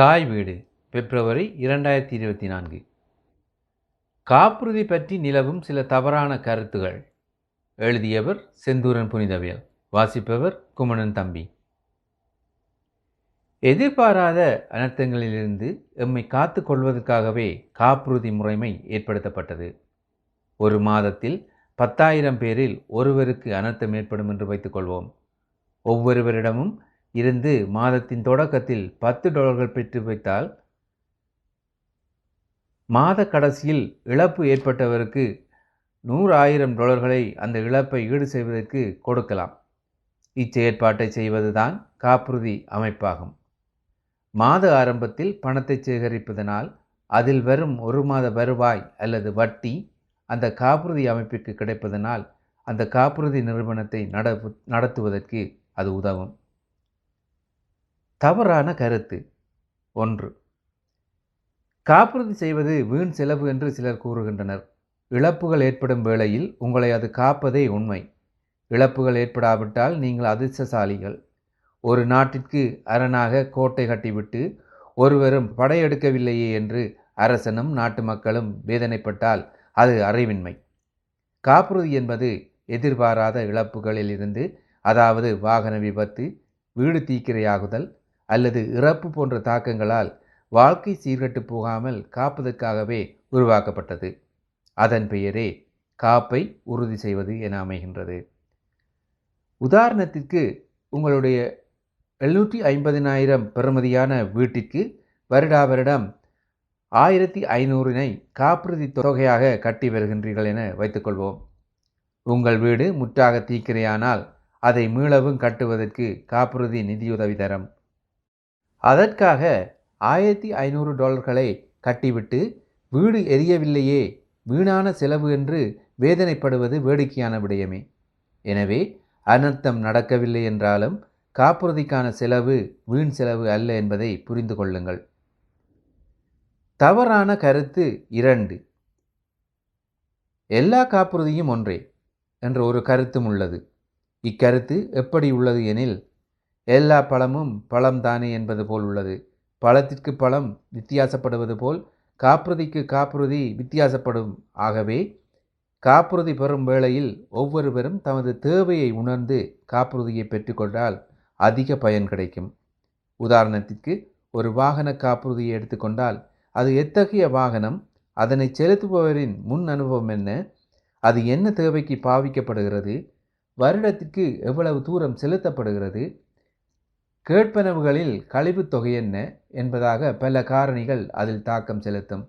தாய் வீடு பிப்ரவரி இரண்டாயிரத்தி இருபத்தி நான்கு. காப்புறுதி பற்றி நிலவும் சில தவறான கருத்துகள். எழுதியவர் செந்தூரன் புனிதவியல். வாசிப்பவர் குமணன் தம்பி. எதிர்பாராத அனர்த்தங்களிலிருந்து எம்மை காத்து கொள்வதற்காகவே காப்புறுதி முறைமை ஏற்படுத்தப்பட்டது. ஒரு மாதத்தில் பத்தாயிரம் பேரில் ஒருவருக்கு அனர்த்தம் ஏற்படும் என்று வைத்துக்கொள்வோம் ஒவ்வொருவரிடமும் இருந்து மாதத்தின் தொடக்கத்தில் பத்து டாலர்கள் பெற்று வைத்தால் மாத கடைசியில் இழப்பு ஏற்பட்டவருக்கு நூறு ஆயிரம் டாலர்களை அந்த இழப்பை ஈடு செய்வதற்கு கொடுக்கலாம். இச்செயற்பாட்டை செய்வதுதான் காப்புறுதி அமைப்பாகும். மாத ஆரம்பத்தில் பணத்தை சேகரிப்பதனால் அதில் வரும் ஒரு மாத வருவாய் அல்லது வட்டி அந்த காப்புறுதி அமைப்பிற்கு கிடைப்பதனால் அந்த காப்புறுதி நிறுவனத்தை நட நடத்துவதற்கு அது உதவும். தவறான கருத்து. ஒன்று. காப்புறுதி செய்வது வீண் செலவு என்று சிலர் கூறுகின்றனர். இழப்புகள் ஏற்படும் வேளையில் உங்களை அது காப்பதே உண்மை. இழப்புகள் ஏற்படாவிட்டால் நீங்கள் அதிர்ஷ்டசாலிகள். ஒரு நாட்டிற்கு அரணாக கோட்டை கட்டிவிட்டு ஒருவரும் படையெடுக்கவில்லையே என்று அரசனும் நாட்டு மக்களும் வேதனைப்பட்டால் அது அறிவின்மை. காப்புறுதி என்பது எதிர்பாராத இழப்புகளில் இருந்து அதாவது வாகன விபத்து வீடு தீக்கிரையாகுதல் அல்லது இறப்பு போன்ற தாக்கங்களால் வாழ்க்கை சீர்கட்டு போகாமல் காப்பதற்காகவே உருவாக்கப்பட்டது. அதன் பெயரே காப்பை உறுதி செய்வது என அமைகின்றது. உதாரணத்திற்கு உங்களுடைய எழுநூற்றி ஐம்பதினாயிரம் பெறுமதியான வீட்டிற்கு வருடா வருடம் ஆயிரத்தி ஐநூறினை காப்புறுதி தொகையாக கட்டி வருகின்றீர்கள் என வைத்துக்கொள்வோம். உங்கள் வீடு முற்றாக தீக்கிரையானால் அதை மீளவும் கட்டுவதற்கு காப்புறுதி நிதியுதவி தரம். அதற்காக ஆயிரத்தி ஐநூறு டாலர்களை கட்டிவிட்டு வீடு எரியவில்லையே வீணான செலவு என்று வேதனைப்படுவது வேடிக்கையான விடயமே. எனவே அனர்த்தம் நடக்கவில்லை என்றாலும் காப்புறுதிக்கான செலவு வீண் செலவு அல்ல என்பதை புரிந்து கொள்ளுங்கள். தவறான கருத்து இரண்டு. எல்லா காப்புறுதியும் ஒன்றே என்ற ஒரு கருத்தும் உள்ளது. இக்கருத்து எப்படி உள்ளது எனில் எல்லா பழமும் பழம் தானே என்பது போல் உள்ளது. பழத்திற்கு பழம் வித்தியாசப்படுவது போல் காப்புறுதிக்கு காப்புறுதி வித்தியாசப்படும். ஆகவே காப்புறுதி பெறும் வேளையில் ஒவ்வொருவரும் தமது தேவையை உணர்ந்து காப்புறுதியை பெற்றுக்கொண்டால் அதிக பயன் கிடைக்கும். உதாரணத்திற்கு ஒரு வாகன காப்புறுதியை எடுத்துக்கொண்டால் அது எத்தகைய வாகனம் அதனை செலுத்துபவரின் முன் அனுபவம் என்ன அது என்ன தேவைக்கு பாவிக்கப்படுகிறது வருடத்திற்கு எவ்வளவு தூரம் செலுத்தப்படுகிறது கேட்பனவுகளில் கழிவு தொகை என்ன என்பதாக பல காரணிகள் அதில் தாக்கம் செலுத்தும்.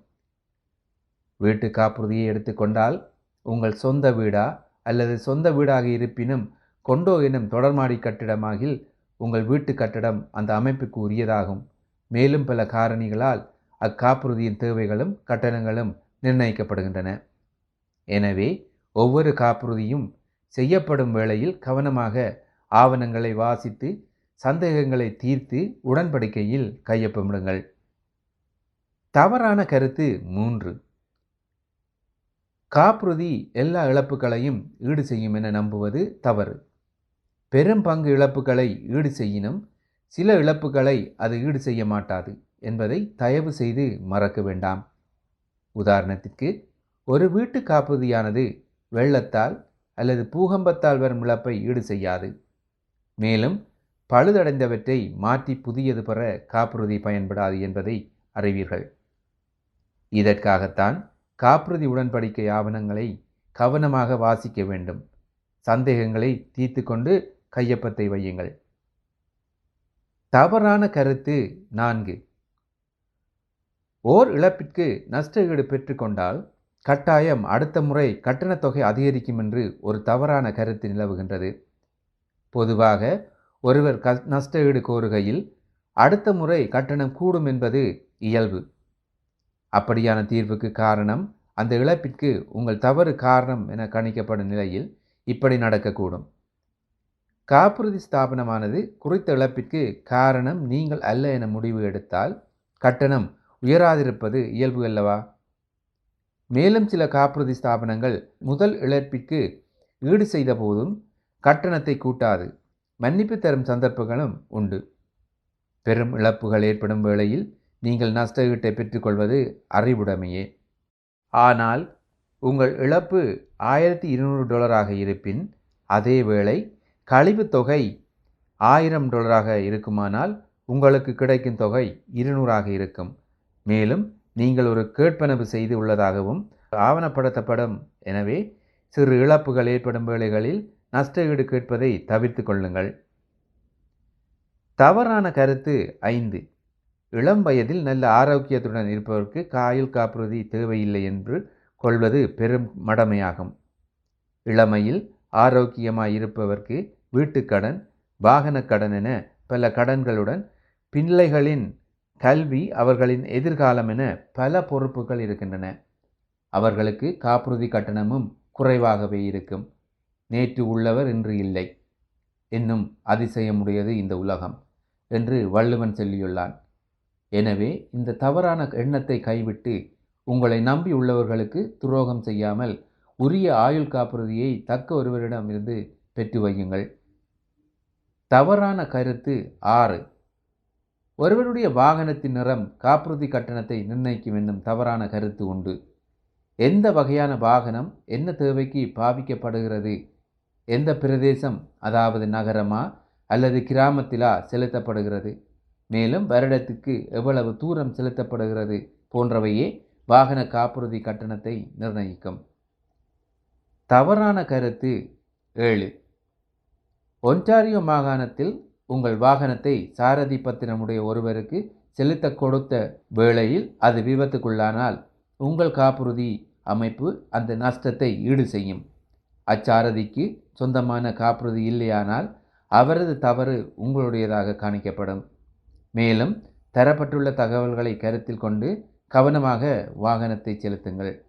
வீட்டு காப்புறுதியை எடுத்துக்கொண்டால் உங்கள் சொந்த வீடா அல்லது சொந்த வீடாக இருப்பினும் கொண்டோ எனும் தொடர்மாடி கட்டிடமாகில் உங்கள் வீட்டு கட்டடம் அந்த அமைப்புக்கு உரியதாகும். மேலும் பல காரணிகளால் அக்காப்புறுதியின் தேவைகளும் கட்டணங்களும் நிர்ணயிக்கப்படுகின்றன. எனவே ஒவ்வொரு காப்புறுதியும் செய்யப்படும் வேளையில் கவனமாக ஆவணங்களை வாசித்து சந்தேகங்களை தீர்த்து உடன்படிக்கையில் கையொப்பமிடுங்கள். தவறான கருத்து மூன்று. காப்புறுதி எல்லா இழப்புகளையும் ஈடு செய்யும் என நம்புவது தவறு. பெரும் பங்கு இழப்புகளை ஈடு செய்யினும் சில இழப்புகளை அது ஈடு செய்ய மாட்டாது என்பதை தயவு செய்து மறக்க வேண்டாம். உதாரணத்திற்கு ஒரு வீட்டு காப்புறுதியானது வெள்ளத்தால் அல்லது பூகம்பத்தால் வரும் இழப்பை ஈடு செய்யாது. மேலும் பழுதடைந்தவற்றை மாற்றி புதியது பெற காப்புறுதி பயன்படாது என்பதை அறிவீர்கள். இதற்காகத்தான் காப்புறுதி உடன்படிக்கை ஆவணங்களை கவனமாக வாசிக்க வேண்டும். சந்தேகங்களை தீர்த்து கொண்டு கையொப்பத்தை வையுங்கள். தவறான கருத்து நான்கு. ஓர் இழப்பிற்கு நஷ்ட ஈடு பெற்றுக்கொண்டால் கட்டாயம் அடுத்த முறை கட்டணத் தொகை அதிகரிக்கும் என்று ஒரு தவறான கருத்து நிலவுகின்றது. பொதுவாக ஒருவர் க நஷ்ட ஈடு கோருகையில் அடுத்த முறை கட்டணம் கூடும் என்பது இயல்பு. அப்படியான தீர்வுக்கு காரணம் அந்த இழப்பிற்கு உங்கள் தவறு காரணம் என கணிக்கப்படும் நிலையில் இப்படி நடக்கக்கூடும். காப்புறுதி ஸ்தாபனமானது குறித்த இழப்பிற்கு காரணம் நீங்கள் அல்ல என முடிவு எடுத்தால் கட்டணம் உயராதிருப்பது இயல்பு அல்லவா? மேலும் சில காப்புறுதி ஸ்தாபனங்கள் முதல் இழப்பிற்கு ஈடு செய்த போதும் கட்டணத்தை கூட்டாது. மன்னிப்பு தரும் சந்தர்ப்பங்களும் உண்டு. பெரும் இழப்புகள் ஏற்படும் வேளையில் நீங்கள் நஷ்டஈட்டை பெற்றுக்கொள்வது அறிவுடைமையே. ஆனால் உங்கள் இழப்பு ஆயிரத்தி இருநூறு டாலராக இருப்பின் அதே வேளை கழிவுத் தொகை ஆயிரம் டாலராக இருக்குமானால் உங்களுக்கு கிடைக்கும் தொகை இருநூறாக இருக்கும். மேலும் நீங்கள் ஒரு கேட்பனவு செய்து உள்ளதாகவும் ஆவணப்படுத்தப்படும். எனவே சிறு இழப்புகள் ஏற்படும் வேளைகளில் நஷ்ட ஈடு கேட்பதை தவிர்த்து கொள்ளுங்கள். தவறான கருத்து ஐந்து. இளம் வயதில் நல்ல ஆரோக்கியத்துடன் இருப்பவருக்கு காயில் காப்புறுதி தேவையில்லை என்று கொள்வது பெரும் மடமையாகும். இளமையில் ஆரோக்கியமாக இருப்பவர்க்கு வீட்டுக்கடன் வாகனக்கடன் என பல கடன்களுடன் பிள்ளைகளின் கல்வி அவர்களின் எதிர்காலம் என பல பொறுப்புகள் இருக்கின்றன. அவர்களுக்கு காப்புறுதி கட்டணமும் குறைவாகவே இருக்கும். நேற்று உள்ளவர் இன்று இல்லை. என்னும் அதிசயமுடையது இந்த உலகம் என்று வள்ளுவன் சொல்லியுள்ளான். எனவே இந்த தவறான எண்ணத்தை கைவிட்டு உங்களை நம்பி உள்ளவர்களுக்கு துரோகம் செய்யாமல் உரிய ஆயுள் காப்புறுதியை தக்க ஒருவரிடமிருந்து பெற்று வையுங்கள். தவறான கருத்து ஆறு. ஒருவருடைய வாகனத்தின் நிறம் காப்புறுதி கட்டணத்தை நிர்ணயிக்கும் என்னும் தவறான கருத்து உண்டு. எந்த வகையான வாகனம் என்ன தேவைக்கு பாவிக்கப்படுகிறது எந்த பிரதேசம் அதாவது நகரமா அல்லது கிராமத்திலா செலுத்தப்படுகிறது? மேலும் வருடத்துக்கு எவ்வளவு தூரம் செலுத்தப்படுகிறது போன்றவையே வாகன காப்புறுதி கட்டணத்தை நிர்ணயிக்கும். தவறான கருத்து ஏழு. ஒன்டாரியோ மாகாணத்தில் உங்கள் வாகனத்தை சாரதி பத்திரமுடைய ஒருவருக்கு செலுத்த கொடுத்த வேளையில் அது விபத்துக்குள்ளானால் உங்கள் காப்புறுதி அமைப்பு அந்த நஷ்டத்தை ஈடு செய்யும். அச்சாரதிக்கு சொந்தமான காப்புறுதி இல்லையானால் அவரது தவறு உங்களுடையதாக காணிக்கப்படும். மேலும் தரப்பட்டுள்ள தகவல்களை கருத்தில் கொண்டு கவனமாக வாகனத்தை செலுத்துங்கள்.